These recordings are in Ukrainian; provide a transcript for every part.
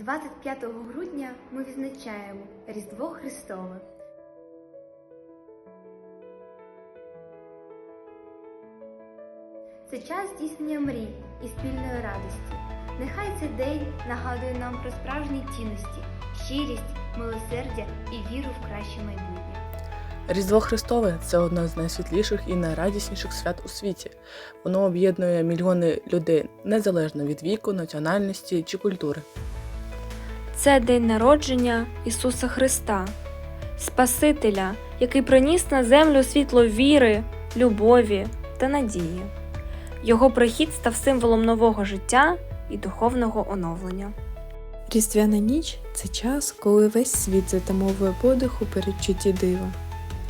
25 грудня ми відзначаємо Різдво Христове. Це час здійснення мрій і спільної радості. Нехай цей день нагадує нам про справжні цінності, щирість, милосердя і віру в краще майбутнє. Різдво Христове це одне з найсвітліших і найрадісніших свят у світі. Воно об'єднує мільйони людей незалежно від віку, національності чи культури. Це день народження Ісуса Христа, Спасителя, який приніс на землю світло віри, любові та надії. Його прихід став символом нового життя і духовного оновлення. Різдвяна ніч це час, коли весь світ затамовує подих у передчутті дива.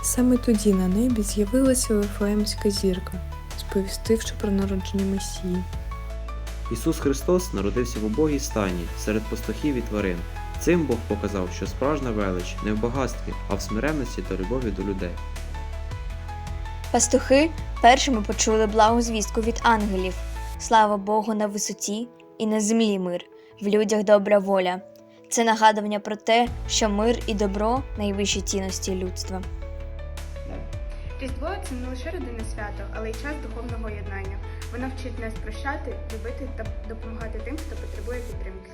Саме тоді на небі з'явилася Вифлеємська зірка, сповістивши про народження Месії. Ісус Христос народився в убогій стані серед пастухів і тварин. Цим Бог показав, що справжня велич не в багатстві, а в смиренності та любові до людей. Пастухи першими почули благу звістку від ангелів. Слава Богу на висоті і на землі мир, в людях добра воля. Це нагадування про те, що мир і добро найвищі цінності людства. Різдво це не лише родинне свято, але й час духовного єднання. Воно вчить нас прощати, любити та допомагати тим, хто потребує підтримки.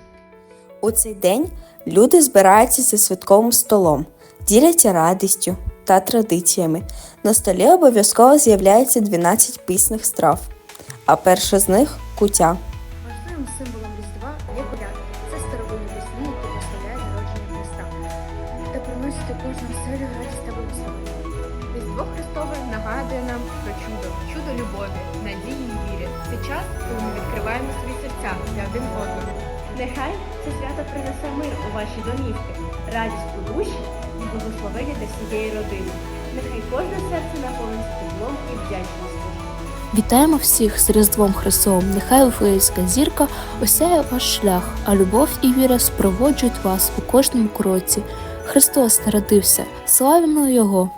У цей день люди збираються за святковим столом, діляться радістю та традиціями. На столі обов'язково з'являється 12 пісних страв, а перша з них кутя. Важливим символом Різдва є колядки. Це старовинні пісні, які прославляють народження Христа та приносять у кожну оселю радість та благословення. Різдво Христове нагадує нам про чудо, чудо любові, надії і віри. Це час, коли ми відкриваємо свої серця для один одного. Нехай це свято принесе мир у ваші домівки, радість у душі і благословення для всієї родини. Нехай кожне серце наповниться теплом і вдячністю. Вітаємо всіх з Різдвом Христовим. Нехай Вифлеємська зірка осяє ваш шлях, а любов і віра спроводжують вас у кожному кроці. Христос народився, славимо Його!